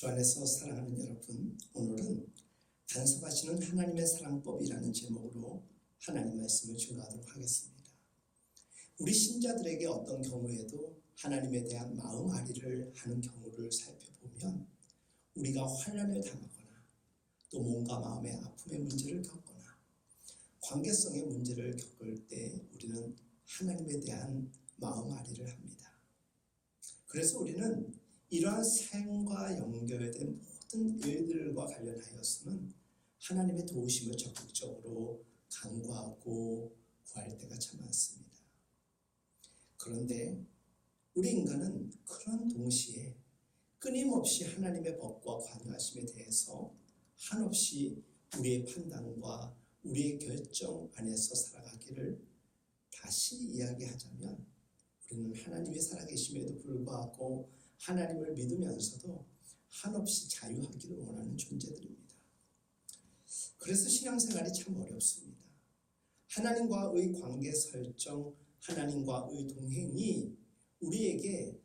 주 안에서 사랑하는 여러분, 오늘은 간섭하시는 하나님의 사랑법이라는 제목으로 하나님 말씀을 증거하도록 하겠습니다. 우리 신자들에게 어떤 경우에도 하나님에 대한 마음 아리를 하는 경우를 살펴보면 우리가 환란을 당하거나 또 뭔가 마음의 아픔의 문제를 겪거나 관계성의 문제를 겪을 때 우리는 하나님에 대한 마음 아리를 합니다. 그래서 우리는 이러한 삶과 연결된 모든 일들과 관련하여서는 하나님의 도우심을 적극적으로 간구하고 구할 때가 참 많습니다. 그런데 우리 인간은 그런 동시에 끊임없이 하나님의 법과 관여하심에 대해서 한없이 우리의 판단과 우리의 결정 안에서 살아가기를 다시 이야기하자면 우리는 하나님이 살아계심에도 불구하고 하나님을 믿으면서도 한없이 자유하기를 원하는 존재들입니다. 그래서 신앙생활이 참 어렵습니다. 하나님과의 관계 설정, 하나님과의 동행이 우리에게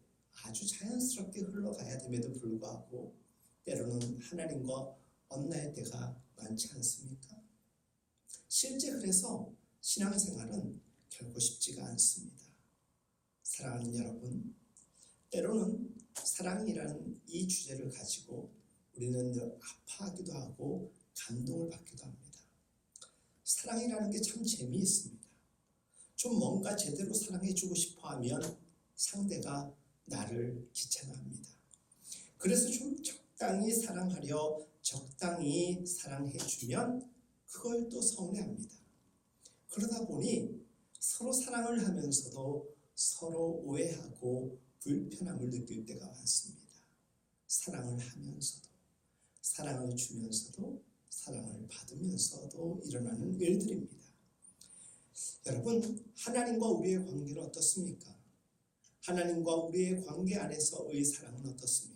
아주 자연스럽게 흘러가야 됨에도 불구하고 때로는 하나님과 엇날 때가 많지 않습니까? 실제 그래서 신앙생활은 결코 쉽지가 않습니다. 사랑하는 여러분, 때로는 사랑이라는 이 주제를 가지고 우리는 늘 아파하기도 하고 감동을 받기도 합니다. 사랑이라는 게 참 재미있습니다. 좀 뭔가 제대로 사랑해주고 싶어 하면 상대가 나를 귀찮아합니다. 그래서 좀 적당히 사랑하려 적당히 사랑해주면 그걸 또 서운해합니다. 그러다 보니 서로 사랑을 하면서도 서로 오해하고 불편함을 느낄 때가 많습니다. 사랑을 하면서도, 사랑을 주면서도, 사랑을 받으면서도 일어나는 일들입니다. 여러분, 하나님과 우리의 관계는 어떻습니까? 하나님과 우리의 관계 안에서의 사랑은 어떻습니까?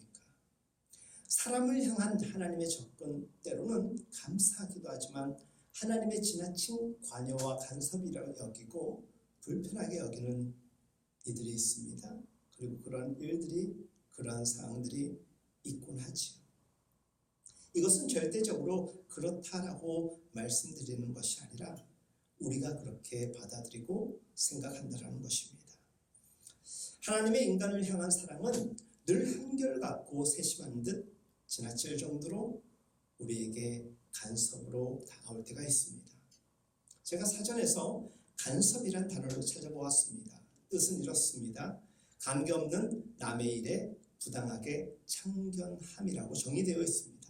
사람을 향한 하나님의 접근 때로는 감사하기도 하지만 하나님의 지나친 관여와 간섭이라고 여기고 불편하게 여기는 이들이 있습니다. 그리고 그런 일들이 그러한 상황들이 있곤 하지요. 이것은 절대적으로 그렇다라고 말씀드리는 것이 아니라 우리가 그렇게 받아들이고 생각한다라는 것입니다. 하나님의 인간을 향한 사랑은 늘 한결같고 세심한 듯 지나칠 정도로 우리에게 간섭으로 다가올 때가 있습니다. 제가 사전에서 간섭이란 단어를 찾아보았습니다. 뜻은 이렇습니다. 관계없는 남의 일에 부당하게 참견함이라고 정의되어 있습니다.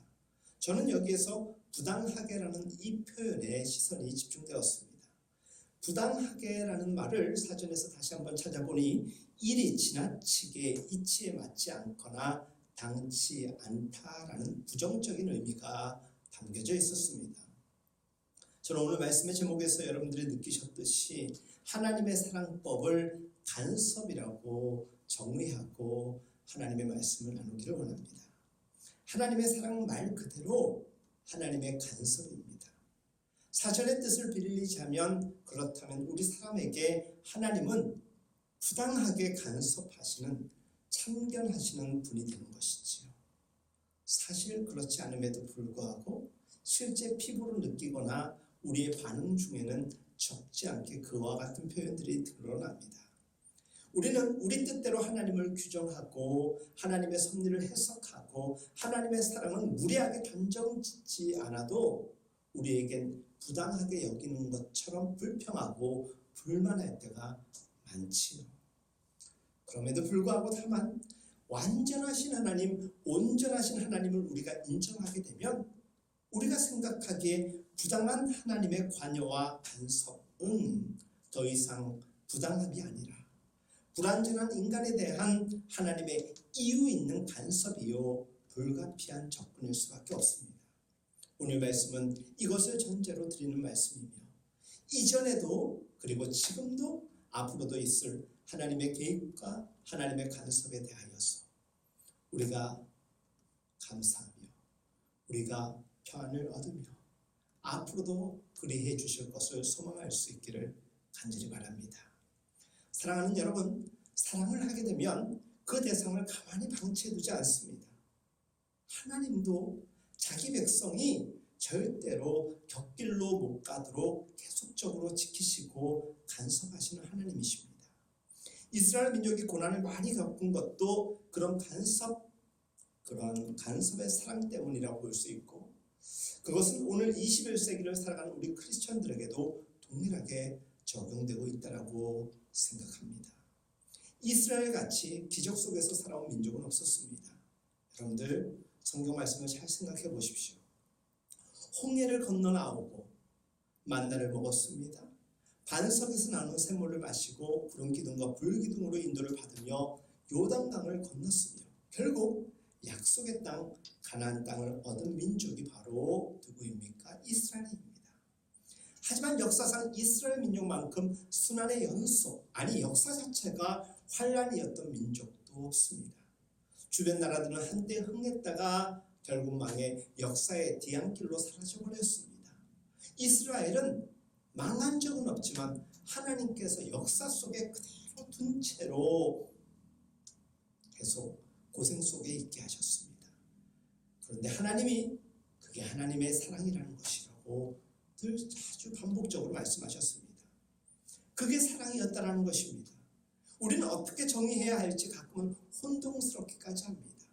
저는 여기에서 부당하게라는 이 표현에 시선이 집중되었습니다. 부당하게라는 말을 사전에서 다시 한번 찾아보니 일이 지나치게 이치에 맞지 않거나 당치 않다라는 부정적인 의미가 담겨져 있었습니다. 저는 오늘 말씀의 제목에서 여러분들이 느끼셨듯이 하나님의 사랑법을 간섭이라고 정의하고 하나님의 말씀을 나누기를 원합니다. 하나님의 사랑 말 그대로 하나님의 간섭입니다. 사전의 뜻을 빌리자면 그렇다면 우리 사람에게 하나님은 부당하게 간섭하시는 참견하시는 분이 되는 것이지요. 사실 그렇지 않음에도 불구하고 실제 피부로 느끼거나 우리의 반응 중에는 적지 않게 그와 같은 표현들이 드러납니다. 우리는 우리 뜻대로 하나님을 규정하고 하나님의 섭리를 해석하고 하나님의 사랑은 무리하게 단정 짓지 않아도 우리에겐 부당하게 여기는 것처럼 불평하고 불만할 때가 많지요. 그럼에도 불구하고 다만 완전하신 하나님, 온전하신 하나님을 우리가 인정하게 되면 우리가 생각하기에 부당한 하나님의 관여와 간섭은 더 이상 부당함이 아니라 불완전한 인간에 대한 하나님의 이유 있는 간섭이요 불가피한 접근일 수밖에 없습니다. 오늘 말씀은 이것을 전제로 드리는 말씀이며 이전에도 그리고 지금도 앞으로도 있을 하나님의 계획과 하나님의 간섭에 대하여서 우리가 감사하며 우리가 평안을 얻으며 앞으로도 그리해 주실 것을 소망할 수 있기를 간절히 바랍니다. 사랑하는 여러분, 사랑을 하게 되면 그 대상을 가만히 방치해 두지 않습니다. 하나님도 자기 백성이 절대로 격길로 못 가도록 계속적으로 지키시고 간섭하시는 하나님이십니다. 이스라엘 민족이 고난을 많이 겪은 것도 그런 간섭, 그런 간섭의 사랑 때문이라고 볼 수 있고 그것은 오늘 21세기를 살아가는 우리 크리스천들에게도 동일하게 적용되고 있다라고 생각합니다. 이스라엘 같이 기적 속에서 살아온 민족은 없었습니다. 여러분들 성경 말씀을 잘 생각해 보십시오. 홍해를 건너 나오고 만나를 먹었습니다. 반석에서 나눈 샘물을 마시고 구름 기둥과 불 기둥으로 인도를 받으며 요단강을 건넜으며 결국 약속의 땅 가나안 땅을 얻은 민족이 바로 누구입니까? 이스라엘입니다. 하지만 역사상 이스라엘 민족만큼 순환의 연속 아니 역사 자체가 환란이었던 민족도 없습니다. 주변 나라들은 한때 흥했다가 결국 망해 역사의 뒤안길로 사라져 버렸습니다. 이스라엘은 망한 적은 없지만 하나님께서 역사 속에 그대로 둔 채로 계속 고생 속에 있게 하셨습니다. 그런데 하나님이 그게 하나님의 사랑이라는 것이라고 늘 자주 반복적으로 말씀하셨습니다. 그게 사랑이었다라는 것입니다. 우리는 어떻게 정의해야 할지 가끔은 혼동스럽기까지 합니다.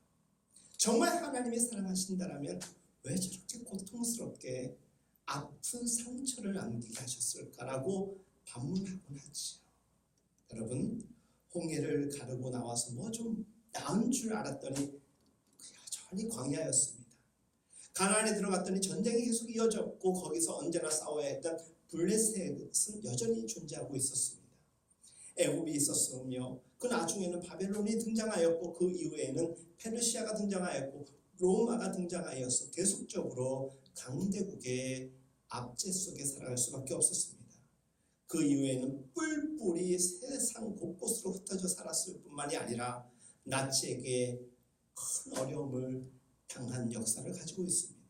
정말 하나님이 사랑하신다라면 왜 저렇게 고통스럽게 아픈 상처를 남기게 하셨을까라고 반문하곤 하지요. 여러분 홍해를 가르고 나와서 뭐 좀 나은 줄 알았더니 여전히 광야였습니다. 가나안에 들어갔더니 전쟁이 계속 이어졌고 거기서 언제나 싸워야 했던 블레셋은 여전히 존재하고 있었습니다. 애굽이 있었으며 그 나중에는 바벨론이 등장하였고 그 이후에는 페르시아가 등장하였고 로마가 등장하여서 계속적으로 강대국의 압제 속에 살아갈 수밖에 없었습니다. 그 이후에는 뿔뿔이 세상 곳곳으로 흩어져 살았을 뿐만이 아니라 나치에게 큰 어려움을 당한 역사를 가지고 있습니다.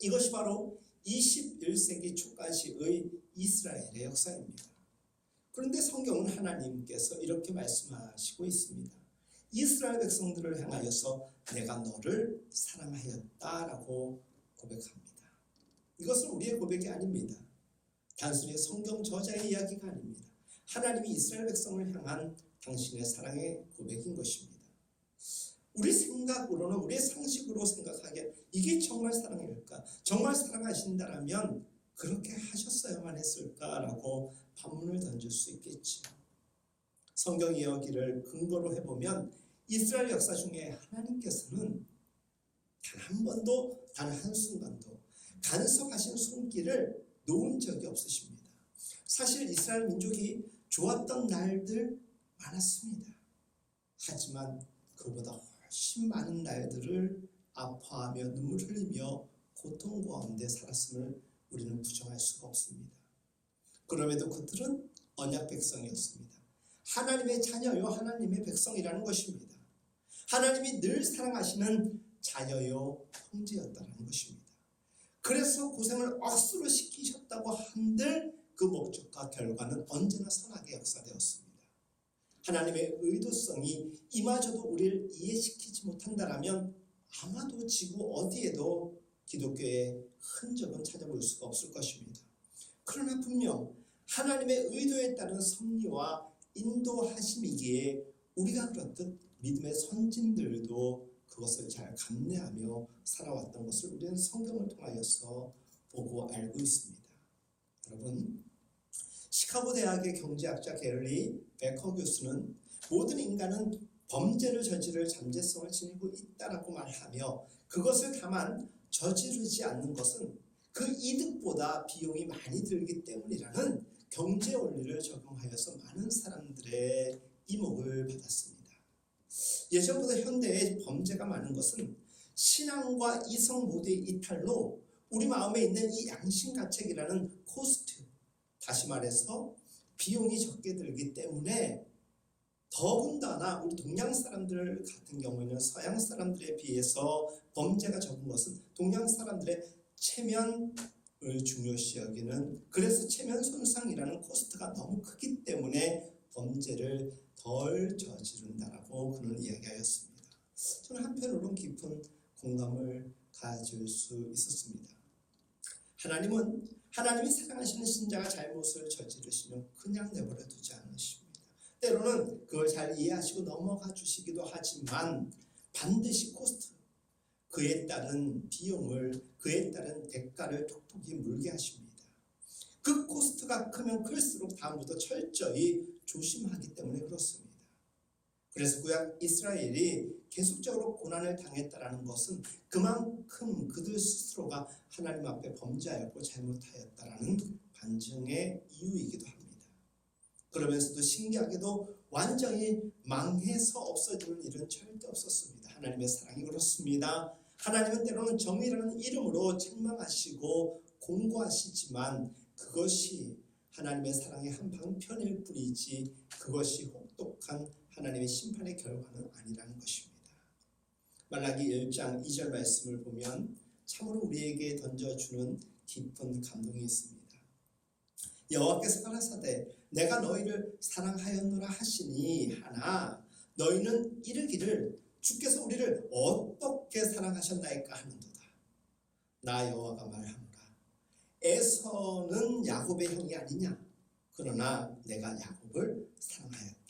이것이 바로 21세기 초까지의 이스라엘의 역사입니다. 그런데 성경은 하나님께서 이렇게 말씀하시고 있습니다. 이스라엘 백성들을 향하여서 내가 너를 사랑하였다라고 고백합니다. 이것은 우리의 고백이 아닙니다. 단순히 성경 저자의 이야기가 아닙니다. 하나님이 이스라엘 백성을 향한 당신의 사랑의 고백인 것입니다. 우리 생각으로는 우리의 상식으로 생각하기에 이게 정말 사랑일까? 정말 사랑하신다라면 그렇게 하셨어야만 했을까라고 반문을 던질 수 있겠지요. 성경 이야기를 근거로 해보면 이스라엘 역사 중에 하나님께서는 단 한 번도 단 한순간도 간섭하신 손길을 놓은 적이 없으십니다. 사실 이스라엘 민족이 좋았던 날들 많았습니다. 하지만 그보다 훨씬 많은 날들을 아파하며 눈물 흘리며 고통 가운데 살았음을 우리는 부정할 수가 없습니다. 그럼에도 그들은 언약 백성이었습니다. 하나님의 자녀요 하나님의 백성이라는 것입니다. 하나님이 늘 사랑하시는 자녀요 형제였다는 것입니다. 그래서 고생을 억수로 시키셨다고 한들 그 목적과 결과는 언제나 선하게 역사되었습니다. 하나님의 의도성이 이마저도 우리를 이해시키지 못한다라면 아마도 지구 어디에도 기독교의 흔적은 찾아볼 수가 없을 것입니다. 그러나 분명 하나님의 의도에 따른 섭리와 인도하심이기에 우리가 그렇듯 믿음의 선진들도 그것을 잘 감내하며 살아왔던 것을 우리는 성경을 통하여서 보고 알고 있습니다. 여러분, 시카고 대학의 경제학자 게리 베커 교수는 모든 인간은 범죄를 저지를 잠재성을 지니고 있다라고 말하며 그것을 다만 저지르지 않는 것은 그 이득보다 비용이 많이 들기 때문이라는 경제 원리를 적용하여서 많은 사람들의 이목을 받았습니다. 예전보다 현대에 범죄가 많은 것은 신앙과 이성 모두의 이탈로 우리 마음에 있는 이 양심가책이라는 코스트, 다시 말해서 비용이 적게 들기 때문에 더군다나 우리 동양 사람들 같은 경우에는 서양 사람들에 비해서 범죄가 적은 것은 동양 사람들의 체면을 중요시 여기는 그래서 체면 손상이라는 코스트가 너무 크기 때문에 범죄를 덜 저지른다라고 그는 이야기하였습니다. 저는 한편으로는 깊은 공감을 가질 수 있었습니다. 하나님은 하나님이 사랑하시는 신자가 잘못을 저지르시면 그냥 내버려 두지 않으십니다. 때로는 그걸 잘 이해하시고 넘어가 주시기도 하지만 반드시 코스트 그에 따른 비용을 그에 따른 대가를 톡톡히 물게 하십니다. 그 코스트가 크면 클수록 다음부터 철저히 조심하기 때문에 그렇습니다. 그래서 구약 이스라엘이 계속적으로 고난을 당했다라는 것은 그만큼 그들 스스로가 하나님 앞에 범죄하였고 잘못하였다라는 반증의 이유이기도 합니다. 그러면서도 신기하게도 완전히 망해서 없어지는 일은 절대 없었습니다. 하나님의 사랑이 그렇습니다. 하나님은 때로는 정의라는 이름으로 책망하시고 공고하시지만 그것이 하나님의 사랑의 한 방편일 뿐이지 그것이 혹독한 하나님의 심판의 결과는 아니라는 것입니다. 말라기 1장 2절 말씀을 보면 참으로 우리에게 던져주는 깊은 감동이 있습니다. 여호와께서 가라사대 내가 너희를 사랑하였노라 하시니 하나 너희는 이르기를 주께서 우리를 어떻게 사랑하셨나이까 하는도다. 나 여호와가 말하노라. 에서는 야곱의 형이 아니냐. 그러나 내가 야곱을 사랑하였다.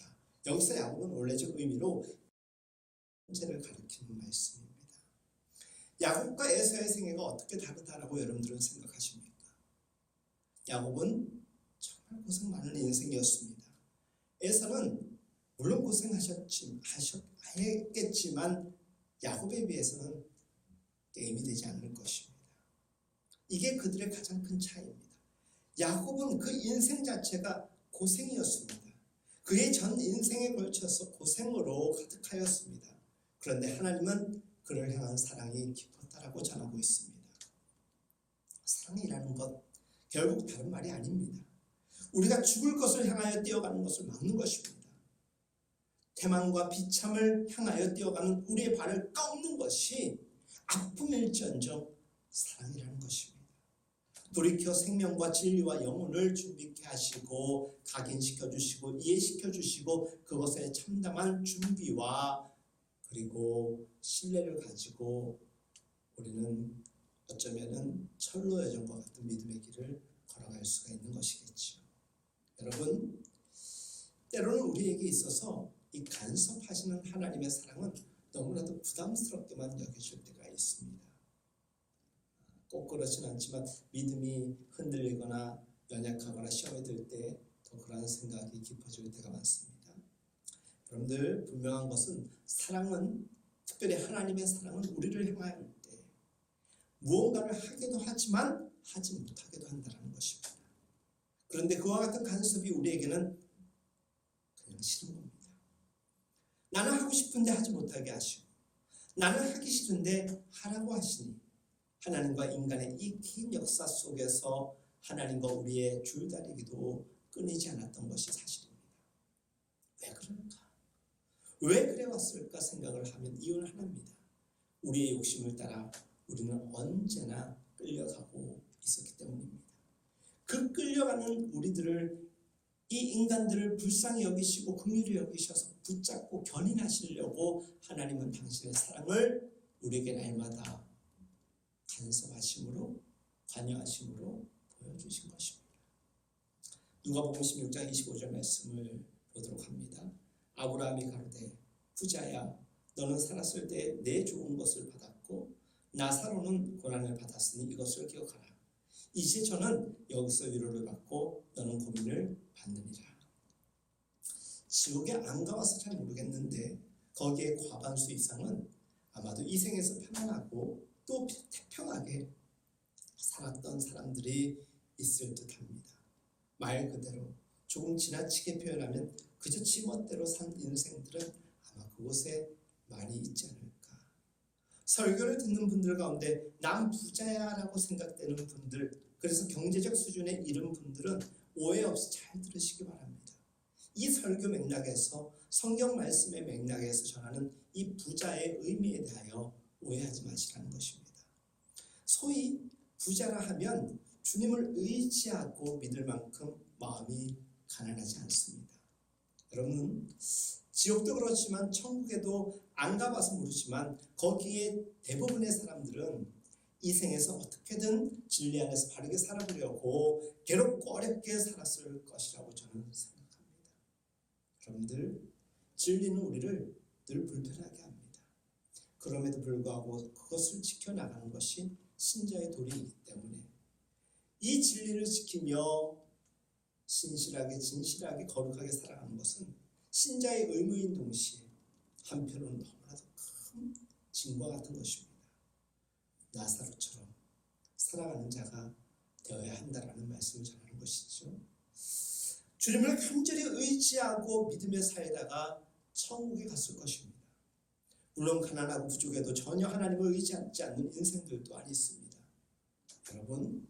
여기서 야곱은 원래적 의미로 형제를 가리키는 말씀입니다. 야곱과 에서의 생애가 어떻게 다르다라고 여러분들은 생각하십니까? 야곱은 정말 고생 많은 인생이었습니다. 에서는 물론 고생하셨지 하셨겠지만 야곱에 비해서는 게임이 되지 않을 것입니다. 이게 그들의 가장 큰 차이입니다. 야곱은 그 인생 자체가 고생이었습니다. 그의 전 인생에 걸쳐서 고생으로 가득하였습니다. 그런데 하나님은 그를 향한 사랑이 깊었다라고 전하고 있습니다. 사랑이라는 것 결국 다른 말이 아닙니다. 우리가 죽을 것을 향하여 뛰어가는 것을 막는 것입니다. 태만과 비참을 향하여 뛰어가는 우리의 발을 꺾는 것이 아픔일지언정 사랑이라는 것입니다. 돌이켜 생명과 진리와 영혼을 준비케 하시고 각인시켜 주시고 이해시켜 주시고 그것에 참담한 준비와 그리고 신뢰를 가지고 우리는 어쩌면은 철로 여정과 같은 믿음의 길을 걸어갈 수가 있는 것이겠지요. 여러분, 때로는 우리에게 있어서 이 간섭하시는 하나님의 사랑은 너무나도 부담스럽게만 여겨질 때가 있습니다. 꼭 그렇진 않지만 믿음이 흔들리거나 연약하거나 시험에 들때 더 그러한 생각이 깊어질 때가 많습니다. 여러분들 분명한 것은 사랑은 특별히 하나님의 사랑은 우리를 향할 때 무언가를 하기도 하지만 하지 못하기도 한다는 것입니다. 그런데 그와 같은 간섭이 우리에게는 그냥 싫은 겁니다. 나는 하고 싶은데 하지 못하게 하시고 나는 하기 싫은데 하라고 하시니 하나님과 인간의 이 긴 역사 속에서 하나님과 우리의 줄다리기도 끊이지 않았던 것이 사실입니다. 왜 그럴까? 왜 그래 왔을까 생각을 하면 이유는 하나입니다. 우리의 욕심을 따라 우리는 언제나 끌려가고 있었기 때문입니다. 그 끌려가는 우리들을 이 인간들을 불쌍히 여기시고 긍휼히 여기셔서 붙잡고 견인하시려고 하나님은 당신의 사랑을 우리에게 날마다 간섭하심으로 관여하심으로 보여주신 것입니다. 누가복음 16장 25절 말씀을 보도록 합니다. 아브라함이 가로되 부자야 너는 살았을 때 내 좋은 것을 받았고 나사로는 고난을 받았으니 이것을 기억하라. 이제 저는 여기서 위로를 받고 너는 고민을 받느니라. 지옥에 안 가봐서 잘 모르겠는데 거기에 과반수 이상은 아마도 이 생에서 편안하고 또 태평하게 살았던 사람들이 있을 듯합니다. 말 그대로 조금 지나치게 표현하면 그저 지멋대로 산 인생들은 아마 그곳에 많이 있지 않을까. 설교를 듣는 분들 가운데 남 부자야라고 생각되는 분들, 그래서 경제적 수준에 이른 분들은 오해 없이 잘 들으시기 바랍니다. 이 설교 맥락에서 성경 말씀의 맥락에서 전하는 이 부자의 의미에 대하여 오해하지 마시라는 것입니다. 소위 부자라 하면 주님을 의지하고 믿을 만큼 마음이 가난하지 않습니다. 여러분 지옥도 그렇지만 천국에도 안 가봐서 모르지만 거기에 대부분의 사람들은 이 생에서 어떻게든 진리 안에서 바르게 살아보려고 괴롭고 어렵게 살았을 것이라고 저는 생각합니다. 여러분들 진리는 우리를 늘 불편하게 합니다. 그럼에도 불구하고 그것을 지켜나가는 것이 신자의 도리이기 때문에 이 진리를 지키며 신실하게 진실하게 거룩하게 살아가는 것은 신자의 의무인 동시에 한편으로는 너무나도 큰 징과 같은 것입니다. 나사로처럼 살아가는 자가 되어야 한다라는 말씀을 전하는 것이죠. 주님을 간절히 의지하고 믿음에 살다가 천국에 갔을 것입니다. 물론 가난하고 부족해도 전혀 하나님을 의지하지 않는 인생들도 아니 있습니다. 여러분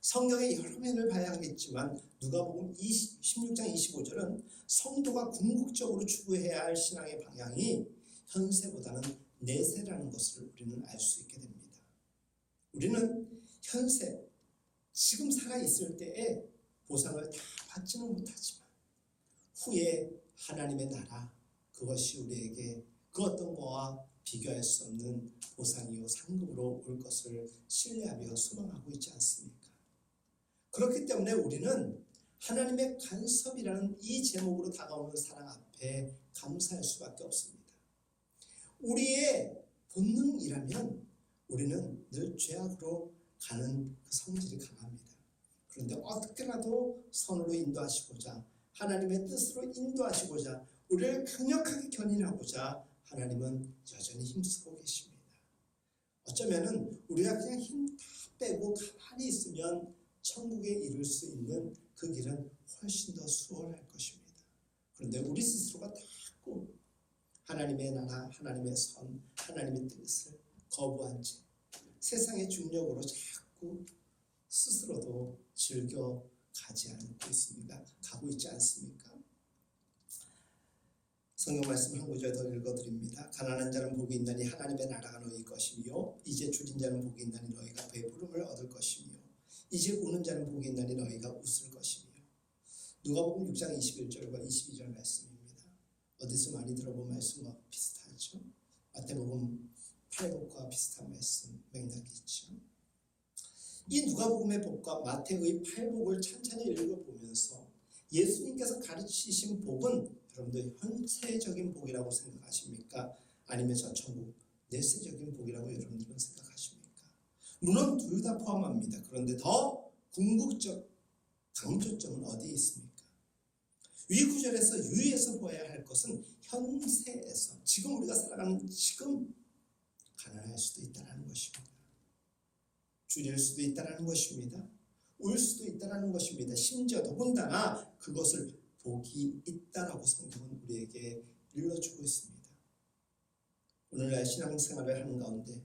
성경의 여러 면을 봐야 하겠지만 누가복음 20, 16장 25절은 성도가 궁극적으로 추구해야 할 신앙의 방향이 현세보다는 내세라는 것을 우리는 알 수 있게 됩니다. 우리는 현세 지금 살아 있을 때에 보상을 다 받지는 못하지만 후에 하나님의 나라 그것이 우리에게 그 어떤 거와 비교할 수 없는 보상이요 상급으로 올 것을 신뢰하며 소망하고 있지 않습니까? 그렇기 때문에 우리는 하나님의 간섭이라는 이 제목으로 다가오는 사랑 앞에 감사할 수밖에 없습니다. 우리의 본능이라면 우리는 늘 죄악으로 가는 그 성질이 강합니다. 그런데 어떻게라도 선으로 인도하시고자 하나님의 뜻으로 인도하시고자 우리를 강력하게 견인하고자 하나님은 여전히 힘쓰고 계십니다. 어쩌면은 우리가 그냥 힘 다 빼고 가만히 있으면 천국에 이룰 수 있는 그 길은 훨씬 더 수월할 것입니다. 그런데 우리 스스로가 자꾸 하나님의 나라, 하나님의 선, 하나님의 뜻을 거부한 채 세상의 중력으로 자꾸 스스로도 즐겨 가지 않고 있습니다. 가고 있지 않습니까? 성경 말씀 한 구절 더 읽어드립니다. 가난한 자는 복이 있나니 하나님의 나라가 너희 것이며 이제 줄인 자는 복이 있나니 너희가 배부름을 얻을 것이며 이제 우는 자는 복이 있나니 너희가 웃을 것이며 누가복음 6장 21절과 22절 말씀입니다. 어디서 많이 들어본 말씀과 비슷하죠. 마태복음 8복과 비슷한 말씀 맥락이 있죠. 이 누가복음의 복과 마태의 8복을 찬찬히 읽어보면서 예수님께서 가르치신 복은 여러분들 현세적인 복이라고 생각하십니까? 아니면 저 천국 내세적인 복이라고 여러분들은 생각하십니까? 물론 둘 다 포함합니다. 그런데 더 궁극적 강조점은 어디에 있습니까? 위 구절에서 유의해서 보아야 할 것은 현세에서 지금 우리가 살아가는 지금 가난할 수도 있다는 것입니다. 줄일 수도 있다는 것입니다. 울 수도 있다는 것입니다. 심지어 더군다나 그것을 복이 있다라고 성경은 우리에게 일러주고 있습니다. 오늘날 신앙생활을 하는 가운데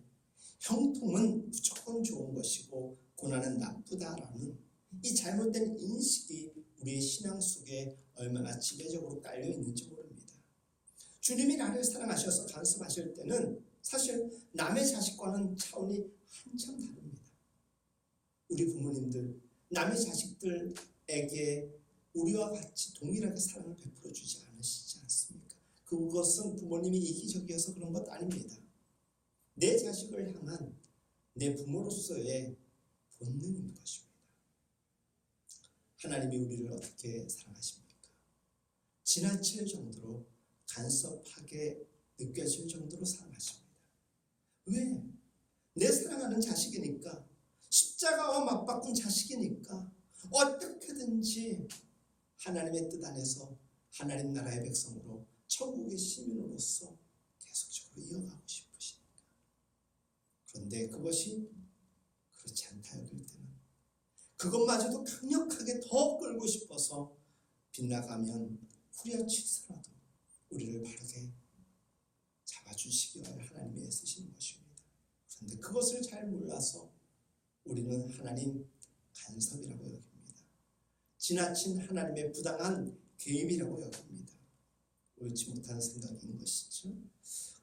형통은 무조건 좋은 것이고 고난은 나쁘다라는 이 잘못된 인식이 우리의 신앙 속에 얼마나 지배적으로 깔려 있는지 모릅니다. 주님이 나를 사랑하셔서 간섭하실 때는 사실 남의 자식과는 차원이 한참 다릅니다. 우리 부모님들 남의 자식들에게 우리와 같이 동일하게 사랑을 베풀어 주지 않으시지 않습니까? 그것은 부모님이 이기적이어서 그런 것 아닙니다. 내 자식을 향한 내 부모로서의 본능인 것입니다. 하나님이 우리를 어떻게 사랑하십니까? 지나칠 정도로 간섭하게 느껴질 정도로 사랑하십니다. 왜? 내 사랑하는 자식이니까 십자가와 맞바꾼 자식이니까 어떻게든지 하나님의 뜻 안에서 하나님 나라의 백성으로 천국의 시민으로서 계속적으로 이어가고 싶으시니까. 그런데 그것이 그렇지 않다 여길 때는 그것마저도 강력하게 더 끌고 싶어서 빗나가면 후려치더라도 우리를 바르게 잡아주시기 위하여 하나님이 애쓰시는 것입니다. 그런데 그것을 잘 몰라서 우리는 하나님 간섭이라고 여깁니다. 지나친 하나님의 부당한 개입이라고 여깁니다. 옳지 못한 생각인 것이죠.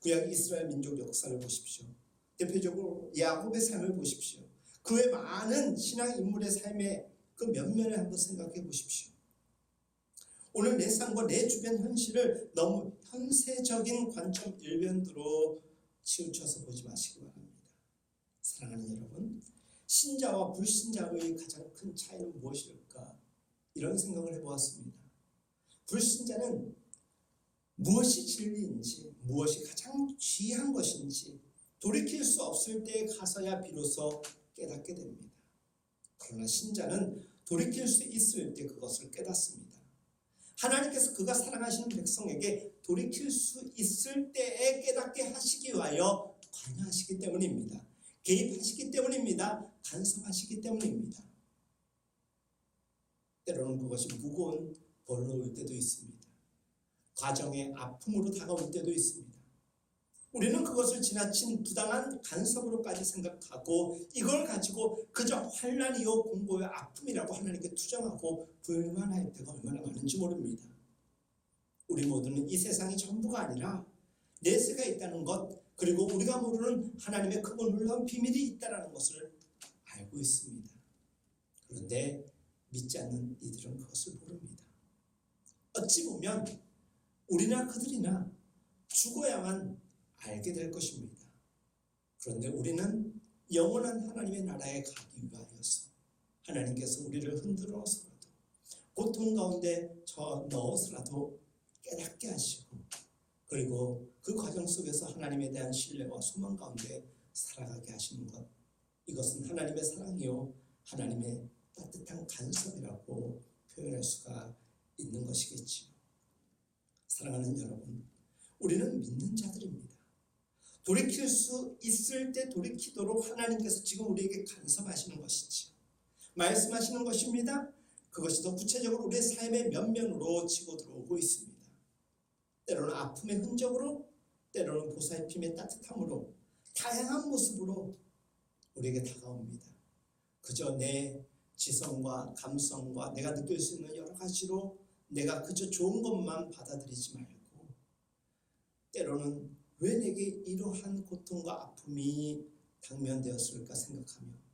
구약 이스라엘 민족 역사를 보십시오. 대표적으로 야곱의 삶을 보십시오. 그의 많은 신앙 인물의 삶의 그 면면을 한번 생각해 보십시오. 오늘 내 삶과 내 주변 현실을 너무 현세적인 관점 일변으로 치우쳐서 보지 마시기 바랍니다. 사랑하는 여러분, 신자와 불신자의 가장 큰 차이는 무엇일까? 이런 생각을 해보았습니다. 불신자는 무엇이 진리인지, 무엇이 가장 귀한 것인지 돌이킬 수 없을 때에 가서야 비로소 깨닫게 됩니다. 그러나 신자는 돌이킬 수 있을 때 그것을 깨닫습니다. 하나님께서 그가 사랑하시는 백성에게 돌이킬 수 있을 때에 깨닫게 하시기 위하여 관여하시기 때문입니다. 개입하시기 때문입니다. 간섭하시기 때문입니다. 때로는 그것이 무거운 벌로 올 때도 있습니다. 과정의 아픔으로 다가올 때도 있습니다. 우리는 그것을 지나친 부당한 간섭으로까지 생각하고 이걸 가지고 그저 환란이요 공고요 아픔이라고 하나님께 투정하고 불만할 때가 얼마나 많은지 모릅니다. 우리 모두는 이 세상이 전부가 아니라 내세가 있다는 것 그리고 우리가 모르는 하나님의 크고 놀라운 비밀이 있다는 것을 알고 있습니다. 그런데 믿지 않는 이들은 그것을 모릅니다. 어찌 보면 우리나 그들이나 죽어야만 알게 될 것입니다. 그런데 우리는 영원한 하나님의 나라에 가기 위하여서 하나님께서 우리를 흔들어서라도 고통 가운데 저 넣어서라도 깨닫게 하시고 그리고 그 과정 속에서 하나님에 대한 신뢰와 소망 가운데 살아가게 하시는 것 이것은 하나님의 사랑이요 하나님의 따뜻한 간섭이라고 표현할 수가 있는 것이겠지요. 사랑하는 여러분, 우리는 믿는 자들입니다. 돌이킬 수 있을 때 돌이키도록 하나님께서 지금 우리에게 간섭하시는 것이지요. 말씀하시는 것입니다. 그것이 더 구체적으로 우리의 삶의 면면으로 치고 들어오고 있습니다. 때로는 아픔의 흔적으로, 때로는 보살핌의 따뜻함으로, 다양한 모습으로 우리에게 다가옵니다. 그저 내 지성과 감성과 내가 느낄 수 있는 여러 가지로 내가 그저 좋은 것만 받아들이지 말고 때로는 왜 내게 이러한 고통과 아픔이 당면되었을까 생각하며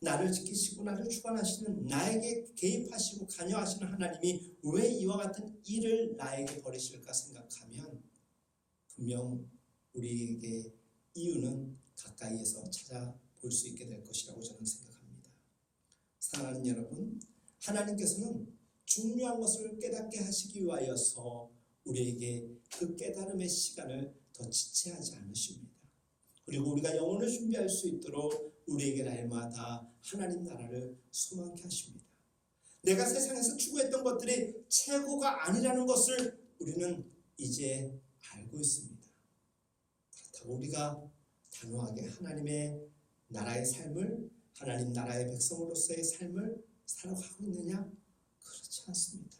나를 지키시고 나를 주관하시는 나에게 개입하시고 관여하시는 하나님이 왜 이와 같은 일을 나에게 버리실까 생각하면 분명 우리에게 이유는 가까이에서 찾아볼 수 있게 될 것이라고 저는 생각합니다. 사랑하는 여러분, 하나님께서는 중요한 것을 깨닫게 하시기 위하여서 우리에게 그 깨달음의 시간을 더 지체하지 않으십니다. 그리고 우리가 영혼을 준비할 수 있도록 우리에게 날마다 하나님 나라를 소망케 하십니다. 내가 세상에서 추구했던 것들이 최고가 아니라는 것을 우리는 이제 알고 있습니다. 그렇다고 우리가 단호하게 하나님의 나라의 삶을 하나님 나라의 백성으로서의 삶을 살아가고 있느냐? 그렇지 않습니다.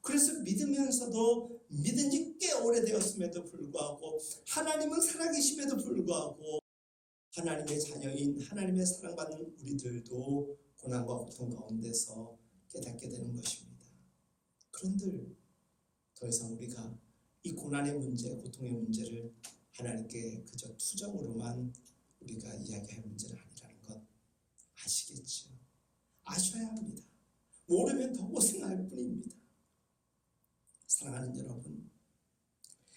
그래서 믿으면서도 믿은 지 꽤 오래되었음에도 불구하고 하나님은 살아계심에도 불구하고 하나님의 자녀인 하나님의 사랑받는 우리들도 고난과 고통 가운데서 깨닫게 되는 것입니다. 그런들 더 이상 우리가 이 고난의 문제, 고통의 문제를 하나님께 그저 투정으로만 우리가 이야기할 문제는 아니라는 것 아시겠죠? 아셔야 합니다. 모르면 더 고생할 뿐입니다. 사랑하는 여러분,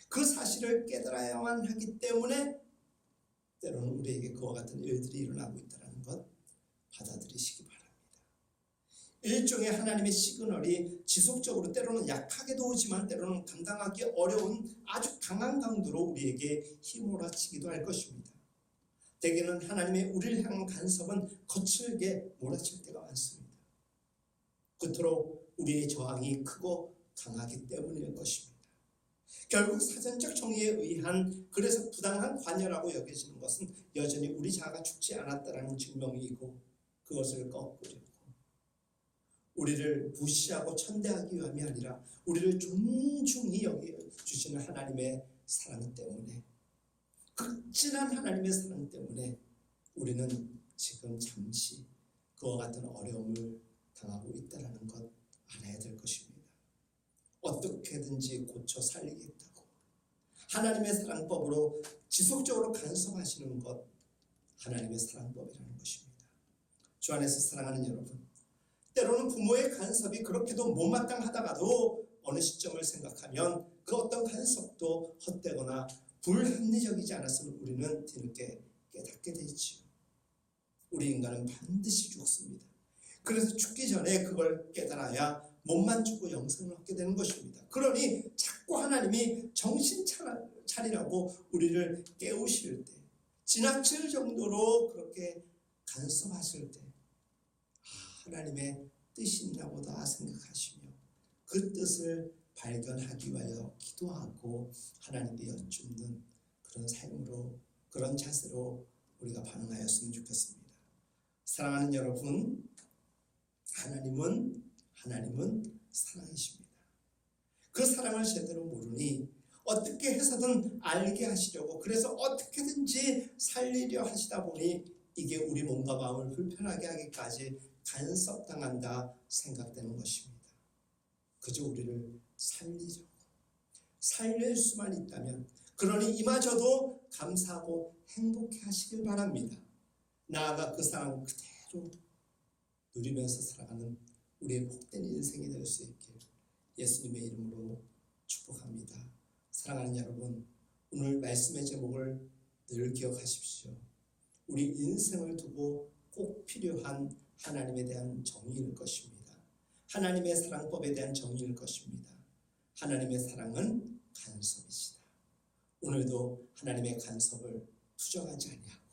그 사실을 깨달아야만 하기 때문에 때로는 우리에게 그와 같은 일들이 일어나고 있다는 것 받아들이시기 바랍니다. 일종의 하나님의 시그널이 지속적으로 때로는 약하게도 오지만 때로는 감당하기 어려운 아주 강한 강도로 우리에게 힘몰아치기도 할 것입니다. 대개는 하나님의 우리를 향한 간섭은 거칠게 몰아칠 때가 많습니다. 그토록 우리의 저항이 크고 강하기 때문일 것입니다. 결국 사전적 정의에 의한 그래서 부당한 관여라고 여겨지는 것은 여전히 우리 자가 죽지 않았다라는 증명이고 그것을 거꾸려고 우리를 무시하고 천대하기 위함이 아니라 우리를 존중히 여겨 주시는 하나님의 사랑 때문에 극진한 하나님의 사랑 때문에 우리는 지금 잠시 그와 같은 어려움을 당하고 있다라는 것 알아야 될 것입니다. 어떻게든지 고쳐 살리겠다고 하나님의 사랑법으로 지속적으로 간섭하시는 것 하나님의 사랑법이라는 것입니다. 주 안에서 사랑하는 여러분 때로는 부모의 간섭이 그렇게도 못마땅하다가도 어느 시점을 생각하면 그 어떤 간섭도 헛되거나 불합리적이지 않았음을 우리는 뒤늦게 깨닫게 되지요. 우리 인간은 반드시 죽습니다. 그래서 죽기 전에 그걸 깨달아야 몸만 죽고 영생을 얻게 되는 것입니다. 그러니 자꾸 하나님이 정신 차리라고 우리를 깨우실 때, 지나칠 정도로 그렇게 간섭하실 때, 아, 하나님의 뜻이 있나 보다 생각하시며 그 뜻을 발견하기 위하여 기도하고 하나님께 여쭙는 그런 삶으로 그런 자세로 우리가 반응하였으면 좋겠습니다. 사랑하는 여러분, 하나님은 하나님은 사랑이십니다. 그 사랑을 제대로 모르니 어떻게 해서든 알게 하시려고 그래서 어떻게든지 살리려 하시다 보니 이게 우리 몸과 마음을 불편하게 하기까지 간섭당한다 생각되는 것입니다. 그저 우리를 살리려고 살릴 수만 있다면 그러니 이마저도 감사하고 행복해 하시길 바랍니다. 나아가 그 사랑 그대로 누리면서 살아가는 우리의 복된 인생이 될 수 있길 예수님의 이름으로 축복합니다. 사랑하는 여러분, 오늘 말씀의 제목을 늘 기억하십시오. 우리 인생을 두고 꼭 필요한 하나님에 대한 정의일 것입니다. 하나님의 사랑법에 대한 정의일 것입니다. 하나님의 사랑은 간섭이시다. 오늘도 하나님의 간섭을 투정하지 아니하고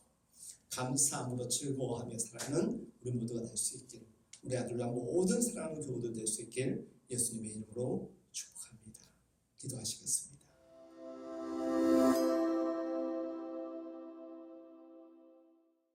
감사함으로 즐거워하며 살아가는 우리 모두가 될 수 있길 우리 아들과 모든 사랑하는 교우들 될 수 있길 예수님의 이름으로 축복합니다. 기도하시겠습니다.